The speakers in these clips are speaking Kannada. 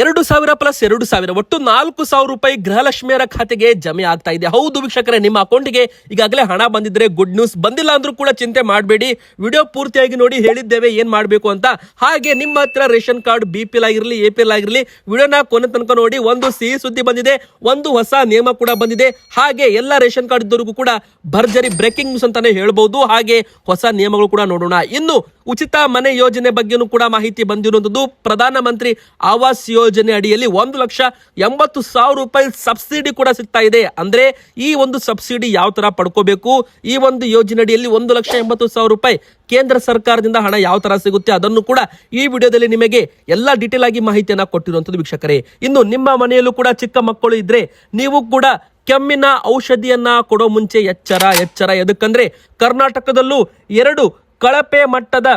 ಎರಡು ಸಾವಿರ ಪ್ಲಸ್ ಎರಡು ಸಾವಿರ, ಒಟ್ಟು ನಾಲ್ಕು ಸಾವಿರ ರೂಪಾಯಿ ಗೃಹಲಕ್ಷ್ಮಿಯರ ಖಾತೆಗೆ ಜಮೆ ಆಗ್ತಾ ಇದೆ. ಹೌದು ವೀಕ್ಷಕರೇ, ನಿಮ್ಮ ಅಕೌಂಟ್ಗೆ ಈಗಾಗಲೇ ಹಣ ಬಂದಿದ್ರೆ ಗುಡ್ ನ್ಯೂಸ್ ಬಂದಿಲ್ಲ ಅಂದ್ರೂ ಕೂಡ ಚಿಂತೆ ಮಾಡಬೇಡಿ. ವಿಡಿಯೋ ಪೂರ್ತಿಯಾಗಿ ನೋಡಿ ಹೇಳಿದ್ದೇವೆ ಏನ್ ಮಾಡಬೇಕು ಅಂತ. ಹಾಗೆ ನಿಮ್ಮ ಹತ್ರ ration card, B P L ಆಗಿರಲಿ, ಎ ಪಿ ಎಲ್ ಆಗಿರಲಿ, ವಿಡಿಯೋನ ಕೊನೆ ತನಕ ನೋಡಿ ಒಂದು ಸಿಹಿ ಸುದ್ದಿ ಬಂದಿದೆ, ಒಂದು ಹೊಸ ನಿಯಮ ಕೂಡ ಬಂದಿದೆ. ಹಾಗೆ ಎಲ್ಲ ರೇಷನ್ ಕಾರ್ಡ್ ಇದ್ದವರಿಗೂ ಕೂಡ ಭರ್ಜರಿ ಬ್ರೇಕಿಂಗ್ ನ್ಯೂಸ್ ಅಂತಾನೆ ಹೇಳ್ಬಹುದು ಹಾಗೆ ಹೊಸ ನಿಯಮಗಳು ಕೂಡ ನೋಡೋಣ. ಇನ್ನು ಉಚಿತ ಮನೆ ಯೋಜನೆ ಬಗ್ಗೆನೂ ಕೂಡ ಮಾಹಿತಿ ಬಂದಿರುವಂತದ್ದು ಪ್ರಧಾನಮಂತ್ರಿ ಆವಾಸ್ ಯೋಜನೆ ಅಡಿಯಲ್ಲಿ ಒಂದು ಲಕ್ಷ ಎಂಬತ್ತು ಸಾವಿರ ರೂಪಾಯಿ ಸಬ್ಸಿಡಿ ಕೂಡ ಸಿಗ್ತಾ ಇದೆ. ಅಂದ್ರೆ ಈ ಒಂದು ಸಬ್ಸಿಡಿ ಯಾವ ತರ ಪಡ್ಕೋಬೇಕು? ಈ ಒಂದು ಯೋಜನೆ ಅಡಿಯಲ್ಲಿ ಒಂದು ಲಕ್ಷ ಎಂಬತ್ತು ಸಾವಿರ ರೂಪಾಯಿ ಕೇಂದ್ರ ಸರ್ಕಾರದಿಂದ ಹಣ ಯಾವ ತರ ಸಿಗುತ್ತೆ? ಅದನ್ನು ಕೂಡ ಈ ವಿಡಿಯೋದಲ್ಲಿ ನಿಮಗೆ ಎಲ್ಲ ಡೀಟೇಲ್ ಆಗಿ ಮಾಹಿತಿಯನ್ನು ಕೊಟ್ಟಿರುವಂತದ್ದು ವೀಕ್ಷಕರೇ. ಇನ್ನು ನಿಮ್ಮ ಮನೆಯಲ್ಲೂ ಕೂಡ ಚಿಕ್ಕ ಮಕ್ಕಳು ಇದ್ರೆ ನೀವು ಕೂಡ ಕೆಮ್ಮಿನ ಔಷಧಿಯನ್ನ ಕೊಡೋ ಮುಂಚೆ ಎಚ್ಚರ ಎಚ್ಚರ. ಎದಕ್ಕಂದ್ರೆ ಕರ್ನಾಟಕದಲ್ಲೂ ಎರಡು ಕಳಪೆ ಮಟ್ಟದ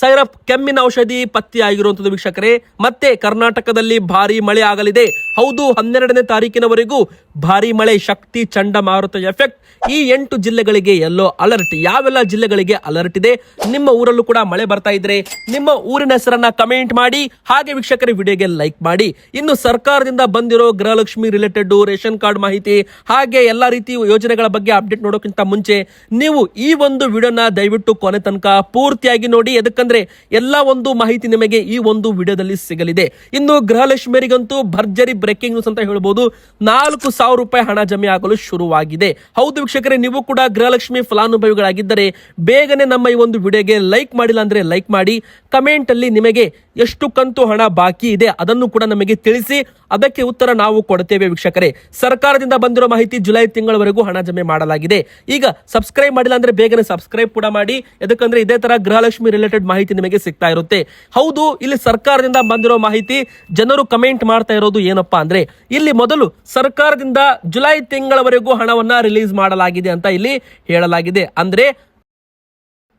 ಸೈರಪ್ ಕೆಮ್ಮಿನ ಔಷಧಿ ಪತ್ತೆಯಾಗಿರುವಂಥದ್ದು ವೀಕ್ಷಕರೇ. ಮತ್ತೆ ಕರ್ನಾಟಕದಲ್ಲಿ ಭಾರಿ ಮಳೆ ಆಗಲಿದೆ. ಹೌದು, ಹನ್ನೆರಡನೇ ತಾರೀಕಿನವರೆಗೂ ಭಾರಿ ಮಳೆ ಶಕ್ತಿ ಚಂಡಮಾರುತ ಎಫೆಕ್ಟ್. ಈ ಎಂಟು ಜಿಲ್ಲೆಗಳಿಗೆ ಎಲ್ಲೋ ಅಲರ್ಟ್ ಯಾವೆಲ್ಲ ಜಿಲ್ಲೆಗಳಿಗೆ ಅಲರ್ಟ್ ಇದೆ? ನಿಮ್ಮ ಊರಲ್ಲೂ ಕೂಡ ಮಳೆ ಬರ್ತಾ ಇದ್ರೆ ನಿಮ್ಮ ಊರಿನ ಹೆಸರನ್ನ ಕಮೆಂಟ್ ಮಾಡಿ. ಹಾಗೆ ವೀಕ್ಷಕರ, ವಿಡಿಯೋಗೆ ಲೈಕ್ ಮಾಡಿ. ಇನ್ನು ಸರ್ಕಾರದಿಂದ ಬಂದಿರೋ ಗೃಹಲಕ್ಷ್ಮಿ ರಿಲೇಟೆಡ್ ರೇಷನ್ ಕಾರ್ಡ್ ಮಾಹಿತಿ, ಹಾಗೆ ಎಲ್ಲಾ ರೀತಿ ಯೋಜನೆಗಳ ಬಗ್ಗೆ ಅಪ್ಡೇಟ್ ನೋಡೋಕ್ಕಿಂತ ಮುಂಚೆ ನೀವು ಈ ಒಂದು ವಿಡಿಯೋನ ದಯವಿಟ್ಟು ಕೊನೆ ತನಕ ಪೂರ್ತಿಯಾಗಿ ನೋಡಿ. ಎದಕ್ಕಂದ್ರೆ ಎಲ್ಲ ಒಂದು ಮಾಹಿತಿ ನಿಮಗೆ ಈ ಒಂದು ವಿಡಿಯೋದಲ್ಲಿ ಸಿಗಲಿದೆ. ಇನ್ನು ಗೃಹಲಕ್ಷ್ಮಿಯರಿಗಂತೂ ಭರ್ಜರಿ ಬ್ರೇಕಿಂಗ್ ನ್ಯೂಸ್ ಅಂತ ಹೇಳ್ಬೋದು. ನಾಲ್ಕು ಸಾವಿರ ರೂಪಾಯಿ ಹಣ ಜಮೆ ಆಗಲು ಶುರುವಾಗಿದೆ. ಹೌದು ವೀಕ್ಷಕರೇ, ನೀವು ಕೂಡ ಗೃಹಲಕ್ಷ್ಮಿ ಫಲಾನುಭವಿಗಳಾಗಿದ್ದರೆ ಬೇಗನೆ ನಮ್ಮ ಈ ಒಂದು ವಿಡಿಯೋಗೆ ಲೈಕ್ ಮಾಡಿಲ್ಲ ಅಂದ್ರೆ ಲೈಕ್ ಮಾಡಿ. ಕಮೆಂಟ್ ಅಲ್ಲಿ ನಿಮಗೆ ಎಷ್ಟು ಕಂತು ಹಣ ಬಾಕಿ ಇದೆ ಅದನ್ನು ಕೂಡ ನಮಗೆ ತಿಳಿಸಿ. ಅದಕ್ಕೆ ಉತ್ತರ ನಾವು ಕೊಡ್ತೇವೆ ವೀಕ್ಷಕರೇ. ಸರ್ಕಾರದಿಂದ ಬಂದಿರೋ ಮಾಹಿತಿ ಜುಲೈ ತಿಂಗಳವರೆಗೂ ಹಣ ಜಮೆ ಮಾಡಲಾಗಿದೆ. ಈಗ ಸಬ್ಸ್ಕ್ರೈಬ್ ಮಾಡಿಲ್ಲ ಅಂದ್ರೆ ಬೇಗನೆ ಸಬ್ಸ್ಕ್ರೈಬ್ ಕೂಡ ಮಾಡಿ. ಯಾಕಂದ್ರೆ ಇದೇ ತರ ಗೃಹಲಕ್ಷ್ಮಿ ರಿಲೇಟೆಡ್ ಮಾಹಿತಿ ನಿಮಗೆ ಸಿಗ್ತಾ ಇರುತ್ತೆ. ಹೌದು, ಇಲ್ಲಿ ಸರ್ಕಾರದಿಂದ ಬಂದಿರೋ ಮಾಹಿತಿ, ಜನರು ಕಮೆಂಟ್ ಮಾಡ್ತಾ ಇರೋದು ಏನಪ್ಪಾ ಅಂದ್ರೆ, ಇಲ್ಲಿ ಮೊದಲು ಸರ್ಕಾರದಿಂದ ಜುಲೈ ತಿಂಗಳವರೆಗೂ ಹಣವನ್ನ ರಿಲೀಸ್ ಮಾಡಲಾಗಿದೆ ಅಂತ ಇಲ್ಲಿ ಹೇಳಲಾಗಿದೆ. ಅಂದ್ರೆ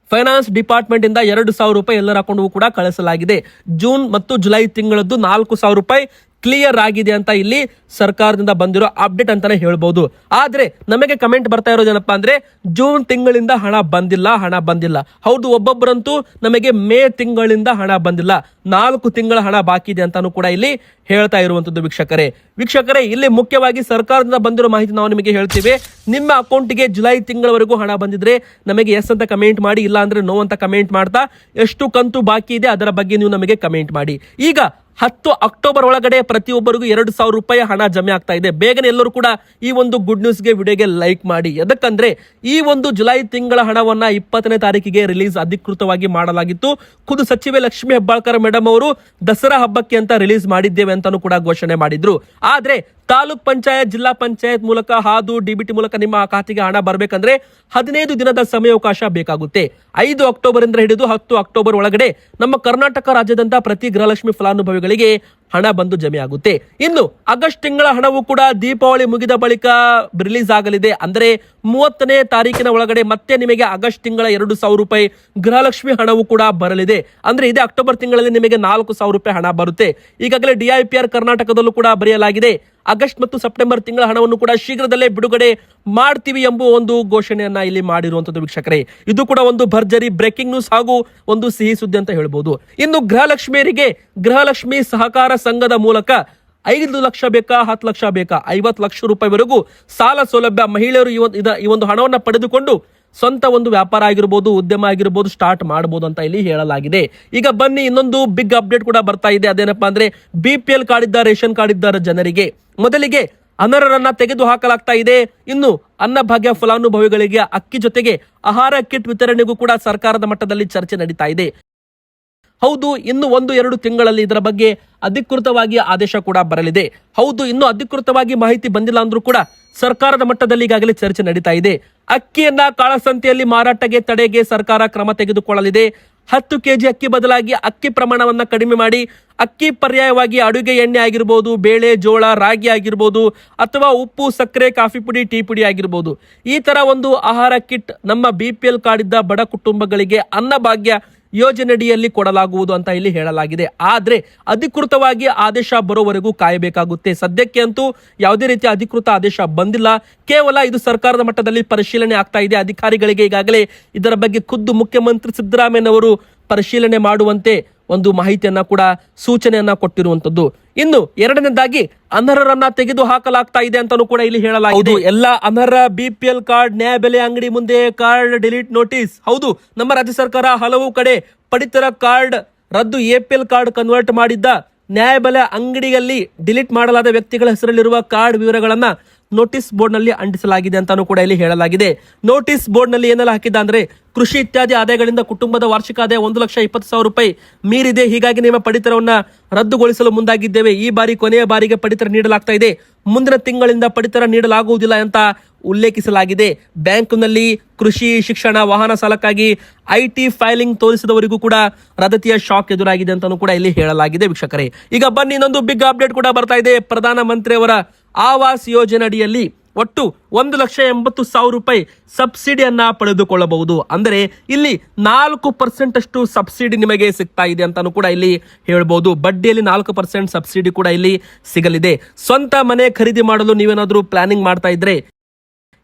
ಫೈನಾನ್ಸ್ ಡಿಪಾರ್ಟ್ಮೆಂಟ್ ಇಂದ ಎರಡು ಸಾವಿರ ರೂಪಾಯಿ ಎಲ್ಲರ ಅಕೌಂಟ್ಗೂ ಕೂಡ ಕಳಿಸಲಾಗಿದೆ. ಜೂನ್ ಮತ್ತು ಜುಲೈ ತಿಂಗಳದ್ದು ನಾಲ್ಕು ಸಾವಿರ ರೂಪಾಯಿ ಕ್ಲಿಯರ್ ಆಗಿದೆ ಅಂತ ಇಲ್ಲಿ ಸರ್ಕಾರದಿಂದ ಬಂದಿರೋ ಅಪ್ಡೇಟ್ ಅಂತಾನೆ ಹೇಳ್ಬೋದು. ಆದ್ರೆ ನಮಗೆ ಕಮೆಂಟ್ ಬರ್ತಾ ಇರೋದೇನಪ್ಪ ಅಂದ್ರೆ ಜೂನ್ ತಿಂಗಳಿಂದ ಹಣ ಬಂದಿಲ್ಲ ಹಣ ಬಂದಿಲ್ಲ. ಹೌದು, ಒಬ್ಬೊಬ್ಬರಂತೂ ನಮಗೆ ಮೇ ತಿಂಗಳಿಂದ ಹಣ ಬಂದಿಲ್ಲ. ನಾಲ್ಕು ತಿಂಗಳ ಹಣ ಬಾಕಿ ಇದೆ ಅಂತಾನು ಕೂಡ ಇಲ್ಲಿ ಹೇಳ್ತಾ ಇರುವಂತದ್ದು ವೀಕ್ಷಕರೇ. ವೀಕ್ಷಕರೇ, ಇಲ್ಲಿ ಮುಖ್ಯವಾಗಿ ಸರ್ಕಾರದಿಂದ ಬಂದಿರೋ ಮಾಹಿತಿ ನಾವು ನಿಮಗೆ ಹೇಳ್ತೀವಿ. ನಿಮ್ಮ ಅಕೌಂಟ್ಗೆ ಜುಲೈ ತಿಂಗಳವರೆಗೂ ಹಣ ಬಂದಿದ್ರೆ ನಮಗೆ ಎಸ್ ಅಂತ ಕಮೆಂಟ್ ಮಾಡಿ, ಇಲ್ಲ ಅಂದ್ರೆ ನೋ ಅಂತ ಕಮೆಂಟ್ ಮಾಡ್ತಾ ಎಷ್ಟು ಕಂತು ಬಾಕಿ ಇದೆ ಅದರ ಬಗ್ಗೆ ನೀವು ನಮಗೆ ಕಮೆಂಟ್ ಮಾಡಿ. ಈಗ ಹತ್ತು ಅಕ್ಟೋಬರ್ ಒಳಗಡೆ ಪ್ರತಿಯೊಬ್ಬರಿಗೂ ಎರಡು ಸಾವಿರ ರೂಪಾಯಿ ಹಣ ಜಮೆ ಆಗ್ತಾ ಇದೆ. ಬೇಗನೆ ಎಲ್ಲರೂ ಕೂಡ ಈ ಒಂದು ಗುಡ್ ನ್ಯೂಸ್ಗೆ ವಿಡಿಯೋಗೆ ಲೈಕ್ ಮಾಡಿ. ಯಾಕಂದ್ರೆ ಈ ಒಂದು ಜುಲೈ ತಿಂಗಳ ಹಣವನ್ನ ಇಪ್ಪತ್ತನೇ ತಾರೀಕಿಗೆ ರಿಲೀಸ್ ಅಧಿಕೃತವಾಗಿ ಮಾಡಲಾಗಿತ್ತು. ಖುದ್ದು ಸಚಿವೆ ಲಕ್ಷ್ಮಿ ಹೆಬ್ಬಾಳ್ಕರ್ ಮೇಡಮ್ ಅವರು ದಸರಾ ಹಬ್ಬಕ್ಕೆ ಅಂತ ರಿಲೀಸ್ ಮಾಡಿದ್ದೇವೆ ಅಂತಾನು ಕೂಡ ಘೋಷಣೆ ಮಾಡಿದ್ರು. ಆದ್ರೆ ತಾಲೂಕ್ ಪಂಚಾಯತ್, ಜಿಲ್ಲಾ ಪಂಚಾಯತ್ ಮೂಲಕ ಹಾದು ಡಿಬಿಟಿ ಮೂಲಕ ನಿಮ್ಮ ಖಾತೆಗೆ ಹಣ ಬರಬೇಕಂದ್ರೆ ಹದಿನೈದು ದಿನದ ಸಮಯಾವಕಾಶ ಬೇಕಾಗುತ್ತೆ. ಐದು ಅಕ್ಟೋಬರ್ ಇಂದ ಹಿಡಿದು ಹತ್ತು ಅಕ್ಟೋಬರ್ ಒಳಗಡೆ ನಮ್ಮ ಕರ್ನಾಟಕ ರಾಜ್ಯದಂತ ಪ್ರತಿ ಗೃಹಲಕ್ಷ್ಮಿ ಫಲಾನುಭವಿಗಳಿಗೆ ಹಣ ಬಂದು ಜಮೆ ಆಗುತ್ತೆ. ಇನ್ನು ಆಗಸ್ಟ್ ತಿಂಗಳ ಹಣವು ಕೂಡ ದೀಪಾವಳಿ ಮುಗಿದ ಬಳಿಕ ರಿಲೀಸ್ ಆಗಲಿದೆ. ಅಂದ್ರೆ ಮೂವತ್ತನೇ ತಾರೀಕಿನ ಒಳಗಡೆ ಮತ್ತೆ ನಿಮಗೆ ಆಗಸ್ಟ್ ತಿಂಗಳ ಎರಡು ಸಾವಿರ ರೂಪಾಯಿ ಗೃಹಲಕ್ಷ್ಮಿ ಹಣವು ಕೂಡ ಬರಲಿದೆ. ಅಂದ್ರೆ ಇದೇ ಅಕ್ಟೋಬರ್ ತಿಂಗಳಲ್ಲಿ ನಿಮಗೆ ನಾಲ್ಕು ಸಾವಿರ ರೂಪಾಯಿ ಹಣ ಬರುತ್ತೆ. ಈಗಾಗಲೇ ಡಿಐಪಿಆರ್ ಕರ್ನಾಟಕದಲ್ಲೂ ಕೂಡ ಬರೆಯಲಾಗಿದೆ. ಆಗಸ್ಟ್ ಮತ್ತು ಸೆಪ್ಟೆಂಬರ್ ತಿಂಗಳ ಹಣವನ್ನು ಕೂಡ ಶೀಘ್ರದಲ್ಲೇ ಬಿಡುಗಡೆ ಮಾಡ್ತೀವಿ ಎಂಬ ಒಂದು ಘೋಷಣೆಯನ್ನ ಇಲ್ಲಿ ಮಾಡಿರುವಂತದ್ದು ವೀಕ್ಷಕರೇ. ಇದು ಕೂಡ ಒಂದು ಭರ್ಜರಿ ಬ್ರೇಕಿಂಗ್ ನ್ಯೂಸ್ ಹಾಗೂ ಒಂದು ಸಿಹಿ ಸುದ್ದಿ ಅಂತ ಹೇಳ್ಬೋದು. ಇನ್ನು ಗೃಹಲಕ್ಷ್ಮಿಯರಿಗೆ ಗೃಹಲಕ್ಷ್ಮಿ ಸಹಕಾರ ಸಂಘದ ಮೂಲಕ ಐದು ಲಕ್ಷ ಬೇಕಾ, ಹತ್ತು ಲಕ್ಷ ಬೇಕಾ, ಐವತ್ತು ಲಕ್ಷ ರೂಪಾಯಿವರೆಗೂ ಸಾಲ ಸೌಲಭ್ಯ ಮಹಿಳೆಯರು ಈ ಒಂದು, ಇದ- ಈ ಒಂದು ಹಣವನ್ನು ಪಡೆದುಕೊಂಡು ಸ್ವಂತ ಒಂದು ವ್ಯಾಪಾರ ಆಗಿರ್ಬೋದು, ಉದ್ಯಮ ಆಗಿರ್ಬೋದು ಸ್ಟಾರ್ಟ್ ಮಾಡಬಹುದು ಅಂತ ಇಲ್ಲಿ ಹೇಳಲಾಗಿದೆ. ಈಗ ಬನ್ನಿ, ಇನ್ನೊಂದು ಬಿಗ್ ಅಪ್ಡೇಟ್ ಕೂಡ ಬರ್ತಾ ಇದೆ. ಅದೇನಪ್ಪಾ ಅಂದ್ರೆ ಬಿ ಪಿ ಎಲ್ ಕಾರ್ಡ್ ಇದ್ದ, ರೇಷನ್ ಕಾರ್ಡ್ ಇದ್ದ ಜನರಿಗೆ. ಮೊದಲಿಗೆ ಅನರ್ಹರನ್ನ ತೆಗೆದು ಹಾಕಲಾಗ್ತಾ ಇದೆ. ಇನ್ನು ಅನ್ನಭಾಗ್ಯ ಫಲಾನುಭವಿಗಳಿಗೆ, ಅಕ್ಕಿ ಜೊತೆಗೆ ಆಹಾರ ಕಿಟ್ ವಿತರಣೆಗೂ ಕೂಡ ಸರ್ಕಾರದ ಮಟ್ಟದಲ್ಲಿ ಚರ್ಚೆ ನಡೀತಾ ಇದೆ. ಹೌದು, ಇನ್ನು ಒಂದು, ಎರಡು ತಿಂಗಳಲ್ಲಿ ಇದರ ಬಗ್ಗೆ ಅಧಿಕೃತವಾಗಿ ಆದೇಶ ಕೂಡ ಬರಲಿದೆ. ಹೌದು, ಇನ್ನು ಅಧಿಕೃತವಾಗಿ ಮಾಹಿತಿ ಬಂದಿಲ್ಲ ಅಂದ್ರೂ ಕೂಡ ಸರ್ಕಾರದ ಮಟ್ಟದಲ್ಲಿ ಈಗಾಗಲೇ ಚರ್ಚೆ ನಡೀತಾ ಇದೆ. ಅಕ್ಕಿಯನ್ನ ಕಾಳಸಂತೆಯಲ್ಲಿ ಮಾರಾಟಕ್ಕೆ ತಡೆಗೆ ಸರ್ಕಾರ ಕ್ರಮ ತೆಗೆದುಕೊಳ್ಳಲಿದೆ. ಹತ್ತು ಕೆಜಿ ಅಕ್ಕಿ ಬದಲಾಗಿ ಅಕ್ಕಿ ಪ್ರಮಾಣವನ್ನ ಕಡಿಮೆ ಮಾಡಿ, ಅಕ್ಕಿ ಪರ್ಯಾಯವಾಗಿ ಅಡುಗೆ ಎಣ್ಣೆ ಆಗಿರ್ಬೋದು, ಬೇಳೆ, ಜೋಳ, ರಾಗಿ ಆಗಿರ್ಬೋದು, ಅಥವಾ ಉಪ್ಪು, ಸಕ್ಕರೆ, ಕಾಫಿ ಪುಡಿ, ಟೀ ಪುಡಿ ಆಗಿರ್ಬೋದು. ಈ ತರ ಒಂದು ಆಹಾರ ಕಿಟ್ ನಮ್ಮ ಬಿ ಪಿ ಎಲ್ ಕಾರ್ಡ್ ಇದ್ದ ಬಡ ಕುಟುಂಬಗಳಿಗೆ ಅನ್ನಭಾಗ್ಯ ಯೋಜನೆಯಡಿಯಲ್ಲಿ ಕೊಡಲಾಗುವುದು ಅಂತ ಇಲ್ಲಿ ಹೇಳಲಾಗಿದೆ. ಆದರೆ ಅಧಿಕೃತವಾಗಿ ಆದೇಶ ಬರೋವರೆಗೂ ಕಾಯಬೇಕಾಗುತ್ತೆ. ಸದ್ಯಕ್ಕೆ ಅಂತೂ ಯಾವುದೇ ರೀತಿಯ ಅಧಿಕೃತ ಆದೇಶ ಬಂದಿಲ್ಲ. ಕೇವಲ ಇದು ಸರ್ಕಾರದ ಮಟ್ಟದಲ್ಲಿ ಪರಿಶೀಲನೆ ಆಗ್ತಾ ಇದೆ. ಅಧಿಕಾರಿಗಳಿಗೆ ಈಗಾಗಲೇ ಇದರ ಬಗ್ಗೆ ಖುದ್ದು ಮುಖ್ಯಮಂತ್ರಿ ಸಿದ್ದರಾಮಯ್ಯನವರು ಪರಿಶೀಲನೆ ಮಾಡುವಂತೆ ಒಂದು ಮಾಹಿತಿಯನ್ನ ಕೂಡ ಸೂಚನೆಯನ್ನ ಕೊಟ್ಟಿರುವಂತದ್ದು. ಇನ್ನು ಎರಡನೇದಾಗಿ ಅನರ್ಹರನ್ನ ತೆಗೆದು ಹಾಕಲಾಗ್ತಾ ಇದೆ ಅಂತಾನೂ ಕೂಡ ಇಲ್ಲಿ ಹೇಳಲಾಗಿದೆ. ಎಲ್ಲ ಅನರ್ಹ ಬಿ ಪಿ ಕಾರ್ಡ್ ನ್ಯಾಯಬೆಲೆ ಅಂಗಡಿ ಮುಂದೆ ಕಾರ್ಡ್ ಡಿಲೀಟ್ ನೋಟಿಸ್ ಹೌದು, ನಮ್ಮ ರಾಜ್ಯ ಸರ್ಕಾರ ಹಲವು ಕಡೆ ಪಡಿತರ ಕಾರ್ಡ್ ರದ್ದು A P L card convert ಮಾಡಿದ್ದ ನ್ಯಾಯಬೆಲೆ ಅಂಗಡಿಯಲ್ಲಿ ಡಿಲೀಟ್ ಮಾಡಲಾದ ವ್ಯಕ್ತಿಗಳ ಹೆಸರಲ್ಲಿರುವ ಕಾರ್ಡ್ ವಿವರಗಳನ್ನ ನೋಟಿಸ್ ಬೋರ್ಡ್ನಲ್ಲಿ ಅಂಟಿಸಲಾಗಿದೆ ಅಂತಾನೂ ಕೂಡ ಇಲ್ಲಿ ಹೇಳಲಾಗಿದೆ. ನೋಟಿಸ್ ಬೋರ್ಡ್ನಲ್ಲಿ ಏನೆಲ್ಲ ಹಾಕಿದ್ದ ಅಂದ್ರೆ ಕೃಷಿ ಇತ್ಯಾದಿ ಆದಾಯಗಳಿಂದ ಕುಟುಂಬದ ವಾರ್ಷಿಕ ಆದಾಯ ಒಂದು ಲಕ್ಷ ಇಪ್ಪತ್ತು ಸಾವಿರ ರೂಪಾಯಿ ಮೀರಿದೆ. ಹೀಗಾಗಿ ನಿಮ್ಮ ಪಡಿತರವನ್ನ ರದ್ದುಗೊಳಿಸಲು ಮುಂದಾಗಿದ್ದೇವೆ. ಈ ಬಾರಿ ಕೊನೆಯ ಬಾರಿಗೆ ಪಡಿತರ ನೀಡಲಾಗ್ತಾ ಇದೆ. ಮುಂದಿನ ತಿಂಗಳಿಂದ ಪಡಿತರ ನೀಡಲಾಗುವುದಿಲ್ಲ ಅಂತ ಉಲ್ಲೇಖಿಸಲಾಗಿದೆ. ಬ್ಯಾಂಕ್ನಲ್ಲಿ ಕೃಷಿ, ಶಿಕ್ಷಣ, ವಾಹನ ಸಾಲಕ್ಕಾಗಿ ಐಟಿ ಫೈಲಿಂಗ್ ತೋರಿಸಿದವರಿಗೂ ಕೂಡ ರದತಿಯ ಶಾಕ್ ಎದುರಾಗಿದೆ ಅಂತಲೂ ಕೂಡ ಇಲ್ಲಿ ಹೇಳಲಾಗಿದೆ ವೀಕ್ಷಕರೇ. ಈಗ ಬನ್ನಿ, ಇನ್ನೊಂದು ಬಿಗ್ ಅಪ್ಡೇಟ್ ಕೂಡ ಬರ್ತಾ ಇದೆ. ಪ್ರಧಾನಮಂತ್ರಿಯವರ ಆವಾಸ್ ಯೋಜನೆ ಅಡಿಯಲ್ಲಿ ಒಟ್ಟು ಒಂದು ಲಕ್ಷ ಎಂಬತ್ತು ಸಾವಿರ ರೂಪಾಯಿ ಸಬ್ಸಿಡಿಯನ್ನ ಪಡೆದುಕೊಳ್ಳಬಹುದು. ಅಂದರೆ ಇಲ್ಲಿ ನಾಲ್ಕು ಪರ್ಸೆಂಟ್ ಅಷ್ಟು ಸಬ್ಸಿಡಿ ನಿಮಗೆ ಸಿಗ್ತಾ ಇದೆ ಅಂತಾನು ಕೂಡ ಇಲ್ಲಿ ಹೇಳ್ಬೋದು. ಬಡ್ಡಿಯಲ್ಲಿ ನಾಲ್ಕು ಪರ್ಸೆಂಟ್ ಸಬ್ಸಿಡಿ ಕೂಡ ಇಲ್ಲಿ ಸಿಗಲಿದೆ. ಸ್ವಂತ ಮನೆ ಖರೀದಿ ಮಾಡಲು ನೀವೇನಾದರೂ ಪ್ಲಾನಿಂಗ್ ಮಾಡ್ತಾ ಇದ್ರೆ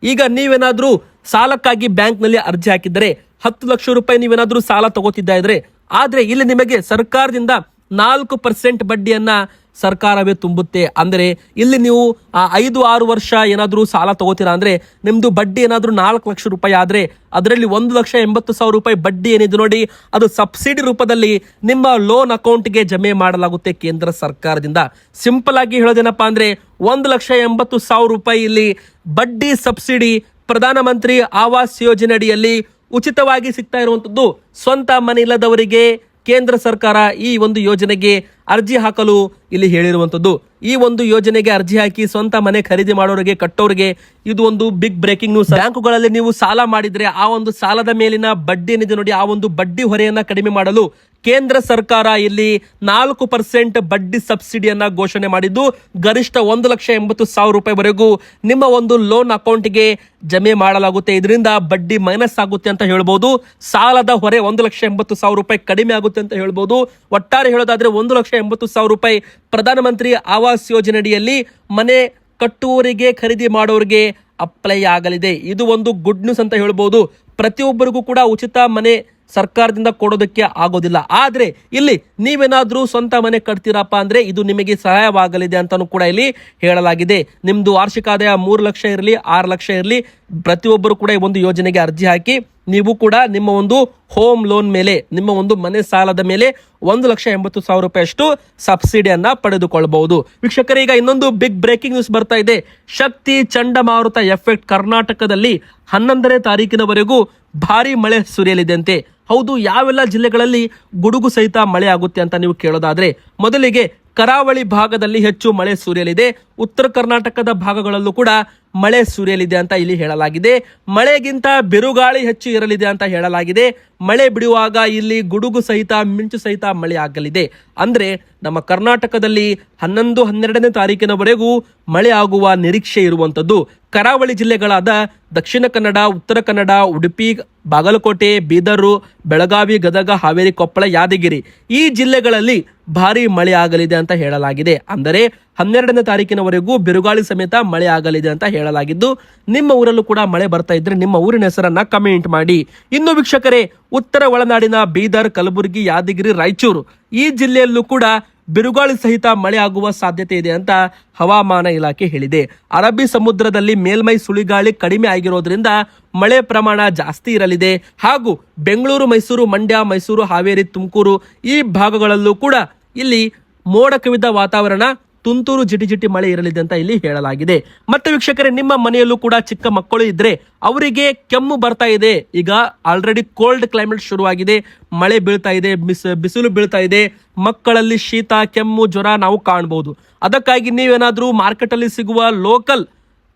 ಈಗ ನೀವೇನಾದರೂ ಸಾಲಕ್ಕಾಗಿ ಬ್ಯಾಂಕ್ನಲ್ಲಿ ಅರ್ಜಿ ಹಾಕಿದರೆ ಹತ್ತು ಲಕ್ಷ ರೂಪಾಯಿ ನೀವೇನಾದರೂ ಸಾಲ ತಗೋತಿದ್ದ ಇದ್ರೆ ಆದರೆ ಇಲ್ಲಿ ನಿಮಗೆ ಸರ್ಕಾರದಿಂದ ನಾಲ್ಕು ಪರ್ಸೆಂಟ್ ಬಡ್ಡಿಯನ್ನು ಸರ್ಕಾರವೇ ತುಂಬುತ್ತೆ. ಅಂದ್ರೆ ಇಲ್ಲಿ ನೀವು, ಆ, ಐದು ಆರು ವರ್ಷ ಏನಾದರೂ ಸಾಲ ತಗೋತೀರಾ ಅಂದ್ರೆ ನಿಮ್ಮದು ಬಡ್ಡಿ ಏನಾದರೂ ನಾಲ್ಕು ಲಕ್ಷ ರೂಪಾಯಿ ಆದ್ರೆ ಅದರಲ್ಲಿ ಒಂದು ಲಕ್ಷ ಎಂಬತ್ತು ಸಾವಿರ ರೂಪಾಯಿ ಬಡ್ಡಿ ಏನಿದೆ ನೋಡಿ, ಅದು ಸಬ್ಸಿಡಿ ರೂಪದಲ್ಲಿ ನಿಮ್ಮ ಲೋನ್ ಅಕೌಂಟ್ಗೆ ಜಮೆ ಮಾಡಲಾಗುತ್ತೆ ಕೇಂದ್ರ ಸರ್ಕಾರದಿಂದ. ಸಿಂಪಲ್ ಆಗಿ ಹೇಳೋದೇನಪ್ಪಾ ಅಂದ್ರೆ ಒಂದು ಲಕ್ಷ ಎಂಬತ್ತು ಸಾವಿರ ರೂಪಾಯಿ ಇಲ್ಲಿ ಬಡ್ಡಿ ಸಬ್ಸಿಡಿ ಪ್ರಧಾನಮಂತ್ರಿ ಆವಾಸ್ ಯೋಜನೆ ಅಡಿಯಲ್ಲಿ ಉಚಿತವಾಗಿ ಸಿಗ್ತಾ ಇರುವಂತದ್ದು ಸ್ವಂತ ಮನೆ ಇಲ್ಲದವರಿಗೆ ಕೇಂದ್ರ ಸರ್ಕಾರ ಈ ಒಂದು ಯೋಜನೆಗೆ ಅರ್ಜಿ ಹಾಕಲು ಇಲ್ಲಿ ಹೇಳಿರುವಂತದ್ದು. ಈ ಒಂದು ಯೋಜನೆಗೆ ಅರ್ಜಿ ಹಾಕಿ ಸ್ವಂತ ಮನೆ ಖರೀದಿ ಮಾಡೋರಿಗೆ ಕಟ್ಟೋರಿಗೆ ಇದು ಒಂದು ಬಿಗ್ ಬ್ರೇಕಿಂಗ್ ನ್ಯೂಸ್ ಬ್ಯಾಂಕುಗಳಲ್ಲಿ ನೀವು ಸಾಲ ಮಾಡಿದ್ರೆ ಆ ಒಂದು ಸಾಲದ ಮೇಲಿನ ಬಡ್ಡಿ ಏನಿದೆ ನೋಡಿ, ಆ ಒಂದು ಬಡ್ಡಿ ಹೊರೆಯನ್ನ ಕಡಿಮೆ ಮಾಡಲು ಕೇಂದ್ರ ಸರ್ಕಾರ ಇಲ್ಲಿ ನಾಲ್ಕು ಪರ್ಸೆಂಟ್ ಬಡ್ಡಿ ಸಬ್ಸಿಡಿಯನ್ನ ಘೋಷಣೆ ಮಾಡಿದ್ದು. ಗರಿಷ್ಠ ಒಂದು ಲಕ್ಷ ಎಂಬತ್ತು ಸಾವಿರ ರೂಪಾಯಿವರೆಗೂ ನಿಮ್ಮ ಒಂದು ಲೋನ್ ಅಕೌಂಟ್ಗೆ ಜಮೆ ಮಾಡಲಾಗುತ್ತೆ. ಇದರಿಂದ ಬಡ್ಡಿ ಮೈನಸ್ ಆಗುತ್ತೆ ಅಂತ ಹೇಳ್ಬೋದು. ಸಾಲದ ಹೊರೆ ಒಂದು ಲಕ್ಷ ಎಂಬತ್ತು ಸಾವಿರ ರೂಪಾಯಿ ಕಡಿಮೆ ಆಗುತ್ತೆ ಅಂತ ಹೇಳ್ಬೋದು. ಒಟ್ಟಾರೆ ಹೇಳೋದಾದ್ರೆ ಒಂದು ಲಕ್ಷ ಎಂಬತ್ತು ಸಾವಿರ ರೂಪಾಯಿ ಪ್ರಧಾನಮಂತ್ರಿ ಆವಾಸ್ ಯೋಜನೆ ಅಡಿಯಲ್ಲಿ ಮನೆ ಕಟ್ಟುವವರಿಗೆ ಖರೀದಿ ಮಾಡೋರಿಗೆ ಅಪ್ಲೈ ಆಗಲಿದೆ. ಇದು ಒಂದು ಗುಡ್ ನ್ಯೂಸ್ ಅಂತ ಹೇಳ್ಬೋದು. ಪ್ರತಿಯೊಬ್ಬರಿಗೂ ಕೂಡ ಉಚಿತ ಮನೆ ಸರ್ಕಾರದಿಂದ ಕೊಡೋದಕ್ಕೆ ಆಗೋದಿಲ್ಲ. ಆದರೆ ಇಲ್ಲಿ ನೀವೇನಾದರೂ ಸ್ವಂತ ಮನೆ ಕಟ್ತೀರಪ್ಪ ಅಂದ್ರೆ ಇದು ನಿಮಗೆ ಸಹಾಯವಾಗಲಿದೆ ಅಂತಲೂ ಕೂಡ ಇಲ್ಲಿ ಹೇಳಲಾಗಿದೆ. ನಿಮ್ಮದು ವಾರ್ಷಿಕ ಆದಾಯ ಮೂರು ಲಕ್ಷ ಇರಲಿ, ಆರು ಲಕ್ಷ ಇರಲಿ. ಪ್ರತಿಯೊಬ್ಬರು ಕೂಡ ಈ ಒಂದು ಯೋಜನೆಗೆ ಅರ್ಜಿ ಹಾಕಿ ನೀವು ಕೂಡ ನಿಮ್ಮ ಒಂದು ಹೋಮ್ ಲೋನ್ ಮೇಲೆ, ನಿಮ್ಮ ಒಂದು ಮನೆ ಸಾಲದ ಮೇಲೆ ಒಂದು ಲಕ್ಷ ಎಂಬತ್ತು ಸಾವಿರ ರೂಪಾಯಿ ಅಷ್ಟು ಸಬ್ಸಿಡಿಯನ್ನ ಪಡೆದುಕೊಳ್ಳಬಹುದು ವೀಕ್ಷಕರೇ, ಈಗ ಇನ್ನೊಂದು ಬಿಗ್ ಬ್ರೇಕಿಂಗ್ ನ್ಯೂಸ್ ಬರ್ತಾ ಇದೆ. ಶಕ್ತಿ ಚಂಡಮಾರುತ ಎಫೆಕ್ಟ್ ಕರ್ನಾಟಕದಲ್ಲಿ ಹನ್ನೊಂದನೇ ತಾರೀಕಿನವರೆಗೂ ಭಾರಿ ಮಳೆ ಸುರಿಯಲಿದೆ ಹೌದು, ಯಾವೆಲ್ಲ ಜಿಲ್ಲೆಗಳಲ್ಲಿ ಗುಡುಗು ಸಹಿತ ಮಳೆ ಆಗುತ್ತೆ ಅಂತ ನೀವು ಕೇಳೋದಾದ್ರೆ, ಮೊದಲಿಗೆ ಕರಾವಳಿ ಭಾಗದಲ್ಲಿ ಹೆಚ್ಚು ಮಳೆ ಸುರಿಯಲಿದೆ. ಉತ್ತರ ಕರ್ನಾಟಕದ ಭಾಗಗಳಲ್ಲೂ ಕೂಡ ಮಳೆ ಸುರಿಯಲಿದೆ ಅಂತ ಇಲ್ಲಿ ಹೇಳಲಾಗಿದೆ. ಮಳೆಗಿಂತ ಬಿರುಗಾಳಿ ಹೆಚ್ಚು ಇರಲಿದೆ ಅಂತ ಹೇಳಲಾಗಿದೆ. ಮಳೆ ಬಿಡುವಾಗ ಇಲ್ಲಿ ಗುಡುಗು ಸಹಿತ, ಮಿಂಚು ಸಹಿತ ಮಳೆ ಆಗಲಿದೆ. ಅಂದ್ರೆ ನಮ್ಮ ಕರ್ನಾಟಕದಲ್ಲಿ ಹನ್ನೊಂದು, ಹನ್ನೆರಡನೇ ತಾರೀಕಿನವರೆಗೂ ಮಳೆ ಆಗುವ ನಿರೀಕ್ಷೆ ಇರುವಂತದ್ದು ಕರಾವಳಿ ಜಿಲ್ಲೆಗಳಾದ ದಕ್ಷಿಣ ಕನ್ನಡ, ಉತ್ತರ ಕನ್ನಡ, ಉಡುಪಿ, ಬಾಗಲಕೋಟೆ, ಬೀದರು, ಬೆಳಗಾವಿ, ಗದಗ, ಹಾವೇರಿ, ಕೊಪ್ಪಳ, ಯಾದಗಿರಿ ಈ ಜಿಲ್ಲೆಗಳಲ್ಲಿ ಭಾರಿ ಮಳೆ ಆಗಲಿದೆ ಅಂತ ಹೇಳಲಾಗಿದೆ. ಅಂದರೆ ಹನ್ನೆರಡನೇ ತಾರೀಕಿನವರೆಗೂ ಬಿರುಗಾಳಿ ಸಮೇತ ಮಳೆ ಆಗಲಿದೆ ಅಂತ ಹೇಳಲಾಗಿದ್ದು, ನಿಮ್ಮ ಊರಲ್ಲೂ ಕೂಡ ಮಳೆ ಬರ್ತಾ ಇದ್ರೆ ನಿಮ್ಮ ಊರಿನ ಹೆಸರನ್ನ ಕಮೆಂಟ್ ಮಾಡಿ. ಇನ್ನು ವೀಕ್ಷಕರೇ, ಉತ್ತರ ಒಳನಾಡಿನ ಬೀದರ್, ಕಲಬುರಗಿ, ಯಾದಗಿರಿ, ರಾಯಚೂರು ಈ ಜಿಲ್ಲೆಯಲ್ಲೂ ಕೂಡ ಬಿರುಗಾಳಿ ಸಹಿತ ಮಳೆ ಆಗುವ ಸಾಧ್ಯತೆ ಇದೆ ಅಂತ ಹವಾಮಾನ ಇಲಾಖೆ ಹೇಳಿದೆ. ಅರಬ್ಬಿ ಸಮುದ್ರದಲ್ಲಿ ಮೇಲ್ಮೈ ಸುಳಿಗಾಳಿ ಕಡಿಮೆ ಆಗಿರೋದ್ರಿಂದ ಮಳೆ ಪ್ರಮಾಣ ಜಾಸ್ತಿ ಇರಲಿದೆ. ಹಾಗೂ ಬೆಂಗಳೂರು, ಮೈಸೂರು, ಮಂಡ್ಯ, ಮೈಸೂರು, ಹಾವೇರಿ, ತುಮಕೂರು ಈ ಭಾಗಗಳಲ್ಲೂ ಕೂಡ ಇಲ್ಲಿ ಮೋಡ ಕವಿದ ವಾತಾವರಣ ತುಂತುರು ಜಿಟಿ ಜಿಟಿ ಮಳೆ ಇರಲಿದೆ ಅಂತ ಇಲ್ಲಿ ಹೇಳಲಾಗಿದೆ. ಮತ್ತೆ ವೀಕ್ಷಕರೇ, ನಿಮ್ಮ ಮನೆಯಲ್ಲೂ ಕೂಡ ಚಿಕ್ಕ ಮಕ್ಕಳು ಇದ್ರೆ ಅವರಿಗೆ ಕೆಮ್ಮು ಬರ್ತಾ ಇದೆ. ಈಗ ಆಲ್ರೆಡಿ ಕೋಲ್ಡ್ ಕ್ಲೈಮೇಟ್ ಶುರುವಾಗಿದೆ. ಮಳೆ ಬೀಳ್ತಾ ಇದೆ, ಬಿಸ್, ಬಿಸಿಲು ಬೀಳ್ತಾ ಇದೆ. ಮಕ್ಕಳಲ್ಲಿ ಶೀತ, ಕೆಮ್ಮು, ಜ್ವರ ನಾವು ಕಾಣಬಹುದು ಅದಕ್ಕಾಗಿ ನೀವೇನಾದರೂ ಮಾರ್ಕೆಟ್ ಅಲ್ಲಿ ಸಿಗುವ ಲೋಕಲ್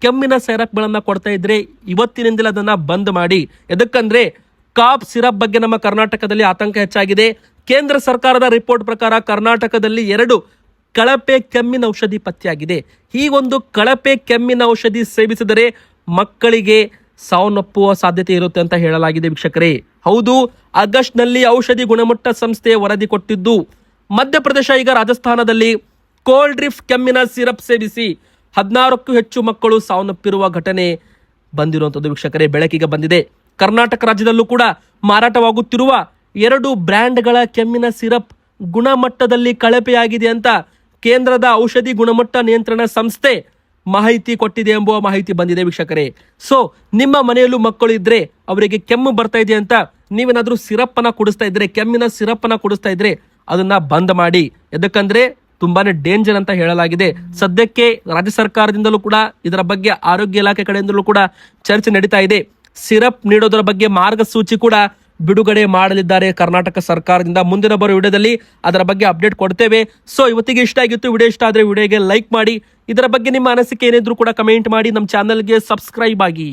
ಕೆಮ್ಮಿನ ಸಿರಪ್ಗಳನ್ನ ಕೊಡ್ತಾ ಇದ್ರೆ ಇವತ್ತಿನಿಂದಲೇ ಅದನ್ನ ಬಂದ್ ಮಾಡಿ. ಎದಕ್ಕಂದ್ರೆ ಕಾಪ್ ಸಿರಪ್ ಬಗ್ಗೆ ನಮ್ಮ ಕರ್ನಾಟಕದಲ್ಲಿ ಆತಂಕ ಹೆಚ್ಚಾಗಿದೆ. ಕೇಂದ್ರ ಸರ್ಕಾರದ ರಿಪೋರ್ಟ್ ಪ್ರಕಾರ ಕರ್ನಾಟಕದಲ್ಲಿ ಎರಡು ಕಳಪೆ ಕೆಮ್ಮಿನ ಔಷಧಿ ಪತ್ತೆಯಾಗಿದೆ. ಈ ಒಂದು ಕಳಪೆ ಕೆಮ್ಮಿನ ಔಷಧಿ ಸೇವಿಸಿದರೆ ಮಕ್ಕಳಿಗೆ ಸಾವನ್ನಪ್ಪುವ ಸಾಧ್ಯತೆ ಇರುತ್ತೆ ಅಂತ ಹೇಳಲಾಗಿದೆ ವೀಕ್ಷಕರೇ. ಹೌದು, ಆಗಸ್ಟ್ನಲ್ಲಿ ಔಷಧಿ ಗುಣಮಟ್ಟ ಸಂಸ್ಥೆ ವರದಿ ಕೊಟ್ಟಿದ್ದು, ಮಧ್ಯಪ್ರದೇಶ ಈಗ ರಾಜಸ್ಥಾನದಲ್ಲಿ ಕೋಲ್ಡ್ ಡ್ರಿಫ್ ಕೆಮ್ಮಿನ ಸಿರಪ್ ಸೇವಿಸಿ ಹದಿನಾರಕ್ಕೂ ಹೆಚ್ಚು ಮಕ್ಕಳು ಸಾವನ್ನಪ್ಪಿರುವ ಘಟನೆ ಬಂದಿರುವಂಥದ್ದು ವೀಕ್ಷಕರೇ. ಬೆಳಕಿಗೆ ಬಂದಿದೆ. ಕರ್ನಾಟಕ ರಾಜ್ಯದಲ್ಲೂ ಕೂಡ ಮಾರಾಟವಾಗುತ್ತಿರುವ ಎರಡು ಬ್ರ್ಯಾಂಡ್ಗಳ ಕೆಮ್ಮಿನ ಸಿರಪ್ ಗುಣಮಟ್ಟದಲ್ಲಿ ಕಳಪೆಯಾಗಿದೆ ಅಂತ ಕೇಂದ್ರದ ಔಷಧಿ ಗುಣಮಟ್ಟ ನಿಯಂತ್ರಣ ಸಂಸ್ಥೆ ಮಾಹಿತಿ ಕೊಟ್ಟಿದೆ ಎಂಬುವ ಮಾಹಿತಿ ಬಂದಿದೆ ವೀಕ್ಷಕರೇ. ಸೊ ನಿಮ್ಮ ಮನೆಯಲ್ಲೂ ಮಕ್ಕಳು ಇದ್ರೆ ಅವರಿಗೆ ಕೆಮ್ಮು ಬರ್ತಾ ಇದೆ ಅಂತ ನೀವೇನಾದರೂ ಸಿರಪ್ ಅನ್ನ ಕುಡಿಸ್ತಾ ಇದ್ರೆ, ಕೆಮ್ಮಿನ ಸಿರಪ್ ಅನ್ನ ಕುಡಿಸ್ತಾ ಇದ್ರೆ ಅದನ್ನ ಬಂದ್ ಮಾಡಿ. ಎದಕ್ಕಂದ್ರೆ ತುಂಬಾನೇ ಡೇಂಜರ್ ಅಂತ ಹೇಳಲಾಗಿದೆ. ಸದ್ಯಕ್ಕೆ ರಾಜ್ಯ ಸರ್ಕಾರದಿಂದಲೂ ಕೂಡ, ಇದರ ಬಗ್ಗೆ ಆರೋಗ್ಯ ಇಲಾಖೆ ಕಡೆಯಿಂದಲೂ ಕೂಡ ಚರ್ಚೆ ನಡೀತಾ ಇದೆ. ಸಿರಪ್ ನೀಡೋದರ ಬಗ್ಗೆ ಮಾರ್ಗಸೂಚಿ ಕೂಡ ಬಿಡುಗಡೆ ಮಾಡಲಿದ್ದಾರೆ ಕರ್ನಾಟಕ ಸರ್ಕಾರದಿಂದ. ಮುಂದಿನ ಬರೋ ವಿಡಿಯೋದಲ್ಲಿ ಅದರ ಬಗ್ಗೆ ಅಪ್ಡೇಟ್ ಕೊಡ್ತೇವೆ. ಸೊ ಇವತ್ತಿಗೆ ಇಷ್ಟ ಆಗಿತ್ತು ವಿಡಿಯೋ ಇಷ್ಟ ಆದ್ರೆ ವಿಡಿಯೋಗೆ ಲೈಕ್ ಮಾಡಿ. ಇದರ ಬಗ್ಗೆ ನಿಮ್ಮ ಅನಿಸಿಕೆ ಏನಿದ್ರು ಕೂಡ ಕಮೆಂಟ್ ಮಾಡಿ. ನಮ್ಮ ಚಾನಲ್ಗೆ ಸಬ್ಸ್ಕ್ರೈಬ್ ಆಗಿ.